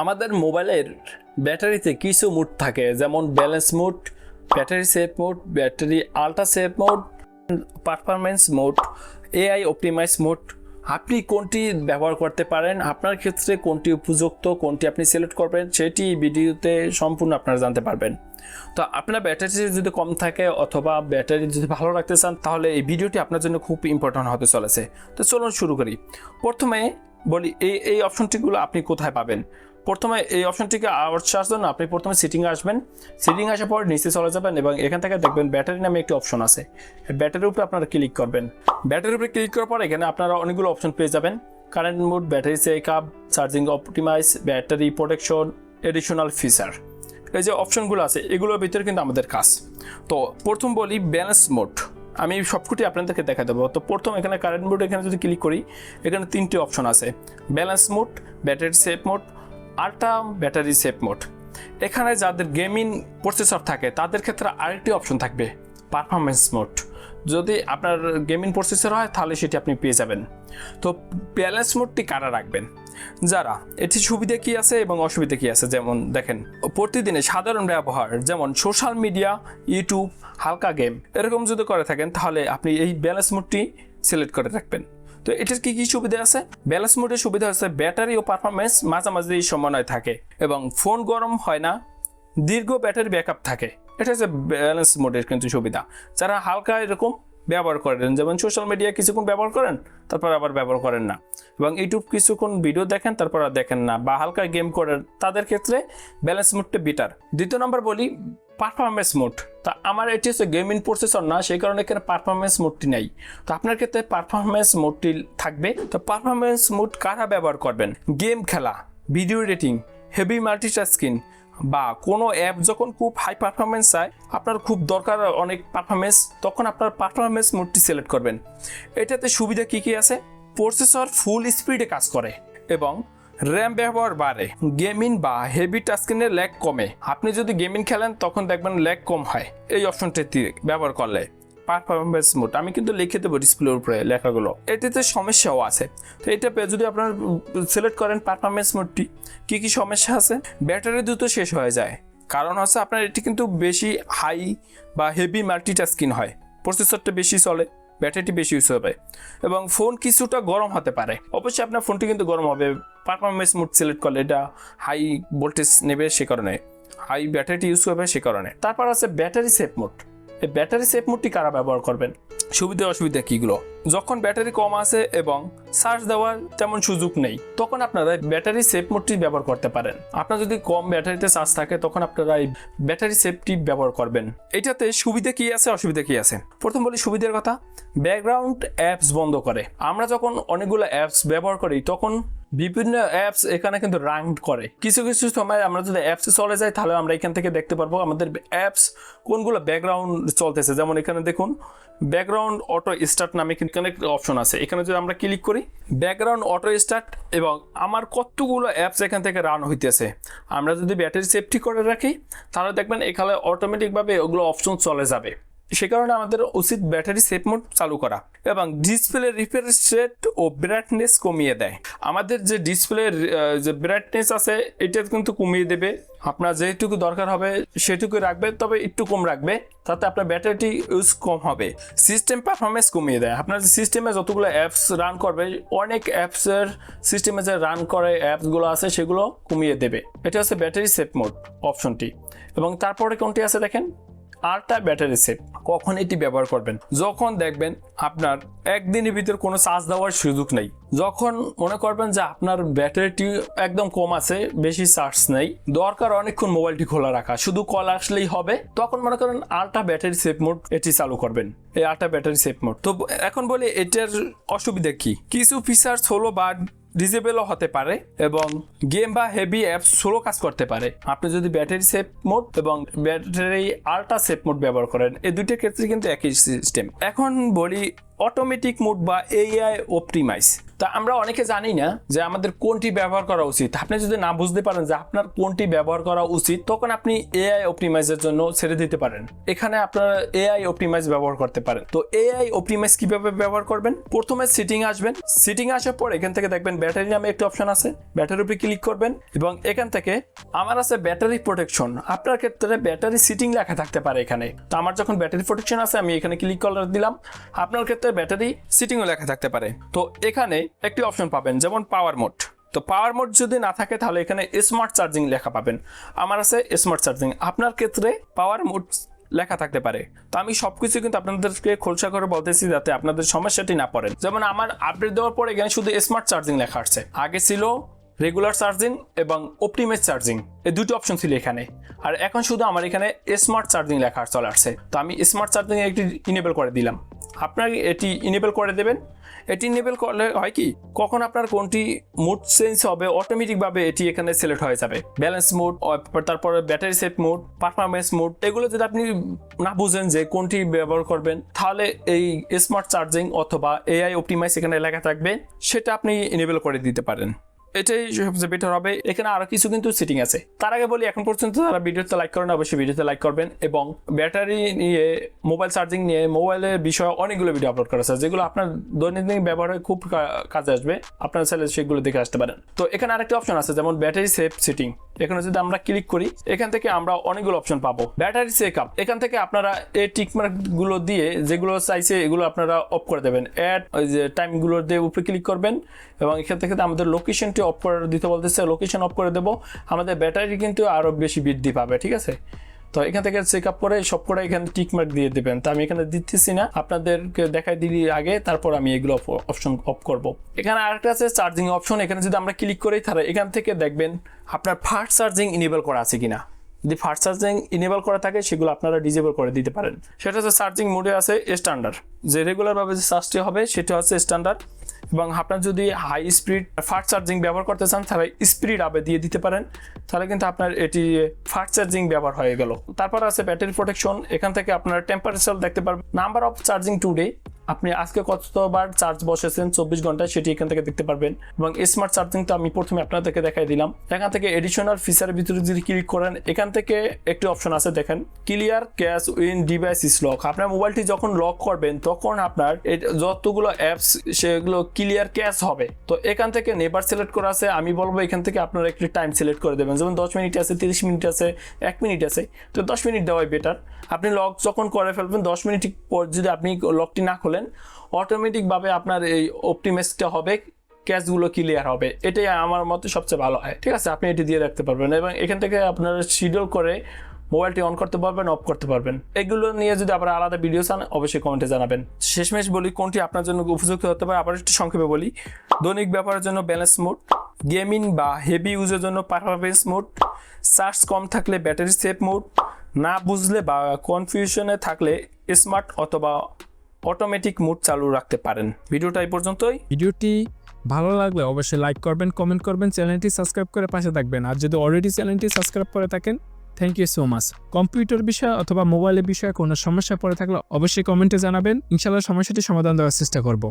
আমাদের মোবাইলের ব্যাটারিতে কিছু মুড থাকে, যেমন balance mood battery save mode battery ultra save mode performance mode AI optimize mode. আপনি কোনটি ব্যবহার করতে পারেন? আপনার ক্ষেত্রে কোনটি উপযুক্ত? কোনটি আপনি সিলেক্ট করবেন? সেটি ভিডিওতে সম্পূর্ণ আপনারা জানতে পারবেন। তো আপনার ব্যাটারি যদি কম থাকে অথবা ব্যাটারি যদি ভালো রাখতে চান, তাহলে এই ভিডিওটি আপনার জন্য খুব ইম্পর্ট্যান্ট হতে চলেছে। তো চলুন শুরু করি। প্রথমে বলি, এই এই অপশনটিগুলো আপনি কোথায় পাবেন? প্রথমে এই অপশনটিকে চার্জ জন্য আপনি প্রথমে সিটিংয়ে আসবেন। সিটিং আসার পর নিচে চলে যাবেন এবং এখান থেকে দেখবেন ব্যাটারি নামে একটি অপশন আছে। ব্যাটারির উপরে আপনারা ক্লিক করবেন। ব্যাটারির উপরে ক্লিক করার পর এখানে আপনারা অনেকগুলো অপশন পেয়ে যাবেন। Current mode battery check up charging optimize battery protection additional feature এই যে অপশনগুলো আছে, এগুলোর ভিতরে কিন্তু আমাদের কাজ। তো প্রথম বলি ব্যালেন্স মোড আমি সবকটি আপনাদেরকে দেখা দেবো। তো প্রথম এখানে কারেন্ট মোড এখানে যদি ক্লিক করি, এখানে তিনটি অপশন আছে। Balance mode battery save mode ultra battery save mode এখানে যাদের গেমিং প্রসেসর থাকে, তাদের ক্ষেত্রে আরেকটি অপশন থাকবে পারফরমেন্স মোড যদি আপনার গেমিং প্রসেসর হয়, তাহলে সেটি আপনি পেয়ে যাবেন। তো ব্যালেন্স মোডটি কারা রাখবেন? যারা, এটি সুবিধা কি আছে এবং অসুবিধা কি আছে? যেমন দেখেন, প্রতিদিনে সাধারণ ব্যবহার, যেমন সোশ্যাল মিডিয়া ইউটিউব হালকা গেম এরকম যদি করে থাকেন, তাহলে আপনি এই ব্যালেন্স মোডটি সিলেক্ট করে রাখবেন। তো এটার কি কি সুবিধা আছে? ব্যালেন্স মোডের সুবিধা হচ্ছে ব্যাটারি ও পারফরমেন্স মাঝামাঝি সমন্বয় থাকে এবং ফোন গরম হয় না, দীর্ঘ ব্যাটারি ব্যাকআপ থাকে। এটা হচ্ছে ব্যালেন্স মোডের কিন্তু সুবিধা। যারা হালকা এরকম ব্যবহার করেন। যেমন সোশ্যাল মিডিয়া কিছুক্ষণ ব্যবহার করেন, তারপর আবার ব্যবহার করেন না। এবং ইউটিউব কিছুক্ষণ ভিডিও দেখেন, তারপর আর দেখেন না বা হালকা গেম করেন। তাদের ক্ষেত্রে ব্যালেন্স মোডটা বেটার দ্বিতীয় নম্বর বলি পারফরমেন্স মোড তা আমার এটি হচ্ছে গেমিং প্রসেসর না, সেই কারণে এখানে পারফরমেন্স মোডটি নেই। তো আপনার ক্ষেত্রে পারফরমেন্স মোডটি থাকবে। তো পারফরমেন্স মোড কারা ব্যবহার করবেন? গেম খেলা ভিডিও এডিটিং হেভি মাল্টিটাস্কিং বা কোনো অ্যাপ যখন খুব হাই পারফরমেন্স চায়, আপনার খুব দরকার অনেক পারফরমেন্স তখন আপনার পারফরমেন্স মোডটি সিলেক্ট করবেন। এটাতে সুবিধা কী কী আছে? প্রসেসর ফুল স্পিডে কাজ করে এবং র্যাম ব্যবহার বাড়ে। গেমিং বা হেভি টাস্কিনের ল্যাগ কমে। আপনি যদি গেমিং খেলেন, তখন দেখবেন ল্যাগ কম হয়। এই অপশনটি ব্যবহার করলে। পারফরমেন্স মোড আমি কিন্তু লিখে দেবো ডিসপ্লের উপরে লেখাগুলো। এটিতে সমস্যাও আছে। তো এটা যদি আপনার সিলেক্ট করেন পারফরমেন্স মোডটি কী কী সমস্যা আছে? ব্যাটারি দ্রুত শেষ হয়ে যায়। কারণ হচ্ছে আপনার এটি কিন্তু বেশি হাই বা হেভি মাল্টিটাস্কিং হয়। প্রসেসরটা বেশি চলে ব্যাটারিটি বেশি ইউজ হবে। এবং ফোন কিছুটা গরম হতে পারে। অবশ্যই আপনার ফোনটি কিন্তু গরম হবে। পারফরমেন্স মোড সিলেক্ট করলে এটা হাই ভোল্টেজ নেবে সে কারণে। হাই ব্যাটারিটি ইউজ করবে সে কারণে। তারপর আছে battery safe mode battery safe মোডটি কারা ব্যবহার করবেন? সুবিধা অসুবিধা কীগুলো? যখন ব্যাটারি কম আছে এবং চার্জ দেওয়ার তেমন সুযোগ নেই। তখন আপনারা ব্যাটারি সেভ মোডটি ব্যবহার করতে পারেন। আপনার যদি কম ব্যাটারিতে চার্জ থাকে, তখন আপনারা এই ব্যাটারি সেভটি ব্যবহার করবেন। এটাতে সুবিধা কি আছে, অসুবিধা কি আছে? প্রথম বলি সুবিধার কথা, ব্যাকগ্রাউন্ড অ্যাপস বন্ধ করে। আমরা যখন অনেকগুলো অ্যাপস ব্যবহার করি, তখন বিভিন্ন অ্যাপস এখানে কিন্তু রান করে। কিছু কিছু সময় আমরা যদি অ্যাপসে চলে যাই, তাহলে আমরা এখান থেকে দেখতে পারব আমাদের অ্যাপস কোনগুলো ব্যাকগ্রাউন্ড চলতেছে। যেমন এখানে দেখুন, ব্যাকগ্রাউন্ড অটো স্টার্ট নামে কিন্তু এখানে অপশন আছে। এখানে যদি আমরা ক্লিক করি ব্যাকগ্রাউন্ড অটো স্টার্ট এবং আমার কতগুলো অ্যাপস এখান থেকে রান হইতেছে। আমরা যদি ব্যাটারি সেফটি করে রাখি, তাহলে দেখবেন এখানে অটোমেটিকভাবে ওগুলো অপশন চলে যাবে। সে কারণে আমাদের উচিত ব্যাটারি সেফ মোড চালু করা এবং ডিসপ্লে রিফ্রেশ রেট ও ব্রাইটনেস কমিয়ে দেয়। আমাদের যে ডিসপ্লে যে ব্রাইটনেস আছে, এটা কিন্তু কমিয়ে দেবে। আপনার যেটুকু দরকার হবে সেটুকু রাখবে, তবে একটু কম রাখবে, তাতে আপনার ব্যাটারিটি ইউজ কম হবে। সিস্টেম পারফরমেন্স কমিয়ে দেয়। আপনার সিস্টেমে যতগুলো অ্যাপস রান করবে, অনেক অ্যাপসের সিস্টেমে যে রান করে অ্যাপসগুলো আছে, সেগুলো কমিয়ে দেবে। এটা হচ্ছে ব্যাটারি সেফ মোড অপশনটি। এবং তারপরে কোনটি আছে দেখেন? আরটা ব্যাটারি সেভ কখন এটি ব্যবহার করবেন? যখন দেখবেন আপনার একদিনের ভিতর কোনো চার্জ দেওয়ার সুযোগ নেই। যখন মনে করবেন যে আপনার ব্যাটারিটি একদম কম আছে, বেশি চার্জ নেই, দরকার অনেকক্ষণ মোবাইলটি খোলা রাখা। শুধু কল আসলেই হবে। তখন মনে করেন আলটা ব্যাটারি সেভ মোড এটি চালু করবেন। এই আলটা ব্যাটারি সেভ মোড। তো এখন বলি এটার অসুবিধা কি? কিছু ফিচার্স হলো বা ডিজেবলও হতে পারে এবং গেম বা হেভি অ্যাপ স্লো কাজ করতে পারে। আপনি যদি ব্যাটারি সেভ মোড এবং ব্যাটারি আল্ট্রা সেভ মোড ব্যবহার করেন, এই দুইটার ক্ষেত্রে কিন্তু একই সিস্টেম এখন বলি অটোমেটিক মুড বা এআই অপটিমাইজ তা আমরা অনেকে জানি না যে আমাদের কোনটি ব্যবহার করা উচিত। আপনি যদি না বুঝতে পারেন যে আপনার কোনটি ব্যবহার করা উচিত, তখন আপনি এআই অপটিমাইজের জন্য ছেড়ে দিতে পারেন। এখানে আপনারা এআই অপটিমাইজ ব্যবহার করতে পারেন। তো এআই অপটিমাইজ কীভাবে ব্যবহার করবেন? প্রথমে সিটিং আসবেন। সিটিং আসার পর এখান থেকে দেখবেন ব্যাটারি নামে একটা অপশন আছে। ব্যাটারির উপরে ক্লিক করবেন এবং এখান থেকে আমার আছে ব্যাটারি প্রোটেকশন আপনার ক্ষেত্রে ব্যাটারি সিটিং লেখা থাকতে পারে এখানে। তো আমার যখন ব্যাটারি প্রোটেকশন আছে, আমি এখানে ক্লিক করে দিলাম। আপনার ক্ষেত্রে ব্যাটারি সিটিংও লেখা থাকতে পারে। তো এখানে একটি অপশন পাবেন, যেমন পাওয়ার মোড তো পাওয়ার মোড যদি না থাকে, তাহলে এখানে স্মার্ট চার্জিং লেখা পাবেন। আমার আছে স্মার্ট চার্জিং আপনার ক্ষেত্রে পাওয়ার মোড লেখা থাকতে পারে। তো আমি সবকিছু কিন্তু আপনাদেরকে খোলসা করে বলতেছি যাতে আপনাদের সমস্যাটি না পড়েন। যেমন আমার আপডেট দেওয়ার পরে এখানে শুধু স্মার্ট চার্জিং লেখা আসছে। আগে ছিল রেগুলার চার্জিং এবং অপটিমেজ চার্জিং এই দুটো অপশন ছিল এখানে। আর এখন শুধু আমার এখানে স্মার্ট চার্জিং লেখা চলে আসছে। তো আমি স্মার্ট চার্জিং একটি ইনেবল করে দিলাম। আপনার এটি ইনেবল করে দেবেন। এটি ইনেবল করলে হয় কি, কখন আপনার কোনটি মুড চেঞ্জ হবে অটোমেটিকভাবে এটি এখানে সিলেক্ট হয়ে যাবে। ব্যালেন্স মুড তারপরে battery safe mode performance mode এগুলো যদি আপনি না বুঝেন যে কোনটি ব্যবহার করবেন, তাহলে এই স্মার্ট চার্জিং অথবা এআই অপটিমাইজ এখানে লেখা থাকবে। সেটা আপনি ইনেবল করে দিতে পারেন। এটাই সবচেয়ে বেটার হবে। এখানে আরও কিছু কিন্তু সেটিং আছে। তার আগে বলি, এখন পর্যন্ত যারা ভিডিওতে লাইক করেন অবশ্যই ভিডিওতে লাইক করবেন এবং ব্যাটারি নিয়ে মোবাইল চার্জিং নিয়ে মোবাইলের বিষয়ে অনেকগুলো ভিডিও আপলোড করা আছে, যেগুলো আপনার দৈনন্দিন ব্যবহারে খুব কাজে আসবে। আপনার চাইলে সেগুলো দেখে আসতে পারেন। তো এখানে আরেকটা অপশন আছে, যেমন ব্যাটারি সেফ সেটিং এখানে যদি আমরা ক্লিক করি, এখান থেকে আমরা অনেকগুলো অপশন পাবো। ব্যাটারি চেক আপ এখান থেকে আপনারা এই টিকমার্কগুলো দিয়ে যেগুলো চাইছে, এগুলো আপনারা অফ করে দেবেন। অ্যাড ওই যে টাইমগুলো দিয়ে উপরে ক্লিক করবেন। এবং এখান থেকে আমাদের লোকেশনটি অফ করে দিতে বলতেছে। লোকেশন অফ করে দেবো। আমাদের ব্যাটারি কিন্তু আরও বেশি বৃদ্ধি পাবে, ঠিক আছে? তো এখান থেকে চেক আপ করে সব করে এখানে টিকমার্ক দিয়ে দেবেন। তো আমি এখানে দিতেছি না। আপনাদেরকে দেখাই দিলি আগে, তারপর আমি এগুলো অপশন অফ করব। এখানে আরেকটা আছে চার্জিং অপশন এখানে যদি আমরা ক্লিক করি, তাহলে এখান থেকে দেখবেন আপনার ফাস্ট চার্জিং ইনেবল করা আছে কিনা। যদি ফাস্ট চার্জিং ইনেবল করা থাকে, সেগুলো আপনারা ডিজেবল করে দিতে পারেন। সেটা হচ্ছে চার্জিং মোডে আছে স্ট্যান্ডার্ড যে রেগুলারভাবে যে চার্জটি হবে, সেটা হচ্ছে স্ট্যান্ডার্ড এবং আপনার যদি হাই স্পিড ফাস্ট চার্জিং ব্যবহার করতে চান, তাহলে স্পিড আপে দিয়ে দিতে পারেন। তাহলে কিন্তু আপনার এটি ফাস্ট চার্জিং ব্যবহার হয়ে গেল। তারপর আছে ব্যাটারি প্রোটেকশন এখান থেকে আপনার টেম্পারেচার দেখতে পারবেন। নাম্বার অফ চার্জিং টুডে আপনি আজকে কতবার চার্জ বসেছেন চব্বিশ ঘন্টায় সেটি এখান থেকে দেখতে পারবেন এবং স্মার্ট চার্জিং তো আমি প্রথমে আপনাদেরকে দেখাই দিলাম। এখান থেকে এডিশনাল ফিচারের ভিতরে যদি ক্লিক করেন, এখান থেকে একটি অপশন আছে দেখেন clear cache when device is lock আপনার মোবাইলটি যখন লক করবেন, তখন আপনার যতগুলো অ্যাপস সেগুলো ক্লিয়ার ক্যাশ হবে। তো এখান থেকে নেবার সিলেক্ট করা আছে, আমি বলব এখান থেকে আপনারা একটি টাইম সিলেক্ট করে দেবেন। যেমন দশ মিনিট আছে, তিরিশ মিনিট আছে, এক মিনিট আছে। তো দশ মিনিট দেওয়াই বেটার আপনি লক যখন করে ফেলবেন, দশ মিনিট পর যদি আপনি লকটি না খোলেন অটোমেটিকভাবে আপনার এই অপটিমেসটা হবে ক্যাশগুলো ক্লিয়ার হবে। এটাই আমার মতে সবচেয়ে ভালো হয়, ঠিক আছে? আপনি এটি দিয়ে রাখতে পারবেন এবং এখান থেকে আপনারা শিডিউল করে মোবাইলটি অন করতে পারবেন অফ করতে পারবেন। এগুলো নিয়ে যদি আবার আলাদা ভিডিও চান, অবশ্যই কমেন্টে জানাবেন। শেষমেশ বলি, কোনটি আপনার জন্য উপযুক্ত হতে পারে, আবার একটু সংক্ষেপে বলি। দৈনিক ব্যবহারের জন্য ব্যালেন্স মোড গেমিং বা হেভি ইউজের জন্য পারফরমেন্স মোড চার্জ কম থাকলে ব্যাটারি সেফ মোড না বুঝলে বা কনফিউশনে থাকলে স্মার্ট অথবা অটোমেটিক মোড চালু রাখতে পারেন। ভিডিওটা এই পর্যন্তই। ভিডিওটি ভালো লাগলে অবশ্যই লাইক করবেন কমেন্ট করবেন, চ্যানেলটি সাবস্ক্রাইব করে পাশে থাকবেন। আর যদি অলরেডি চ্যানেলটি সাবস্ক্রাইব করে থাকেন thank you so much computer বিষয় অথবা মোবাইলের বিষয়ে কোনো সমস্যা পড়ে থাকলে অবশ্যই কমেন্টে জানাবেন। ইনশাল্লাহ সমস্যাটি সমাধান দেওয়ার চেষ্টা করব।